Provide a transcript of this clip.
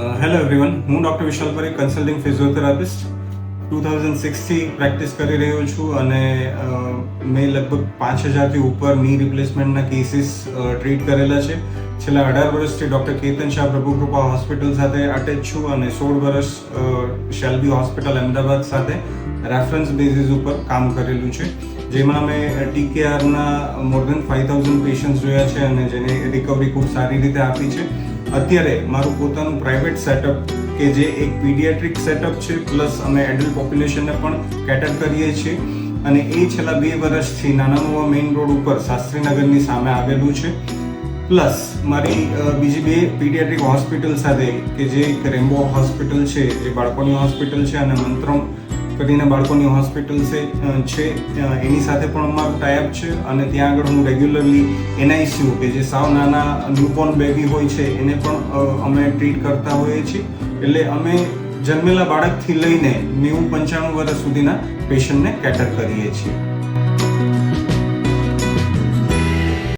Hello everyone હું doctor Vishal Pari consulting physiotherapist two thousand સિક્સથી practice કરી રહ્યો છું અને મેં લગભગ પાંચ હજારથી ઉપરની રિપ્લેસમેન્ટના કેસીસ ટ્રીટ કરેલા છે. છેલ્લા અઢાર વર્ષથી ડૉક્ટર કેતન શાહ પ્રભુકૃપા હોસ્પિટલ સાથે અટેચ છું અને સોળ વર્ષ શેલ્બી હોસ્પિટલ અમદાવાદ સાથે રેફરન્સ બેઝિસ ઉપર કામ કરેલું છે. જેમાં મેં ટીકેઆરના more than five thousand patients જોયા છે અને જેને રિકવરી ખૂબ સારી રીતે આપી છે. અત્યારે મારું પોતાનું પ્રાઇવેટ સેટઅપ કે જે એક પીડિયાટ્રિક સેટઅપ છે પ્લસ અમે એડલ્ટ પોપ્યુલેશનને પણ કેટર કરીએ છીએ. અને એ છેલ્લા બે વર્ષથી નાના નવા મેઇન રોડ ઉપર શાસ્ત્રીનગરની સામે આવેલું છે. પ્લસ મારી બીજી બે પીડિયાટ્રિક હોસ્પિટલ સાથે, કે જે એક રેમ્બો હોસ્પિટલ છે, જે બાળકોની હોસ્પિટલ છે, અને મંત્રમ કરીને બાળકોની હોસ્પિટલ છે એની સાથે પણ અમારું ટાઈપ છે અને ત્યાં આગળ હું રેગ્યુલરલી એનઆઈસીયુ કે જે સાવ નાના ન્યૂબોર્ન બેબી હોય છે, એને પણ અમે ટ્રીટ કરતા હોઈએ છીએ. એટલે અમે જન્મેલા બાળકથી લઈને નેવું પંચાણું વર્ષ સુધીના પેશન્ટને કેટર કરીએ છીએ.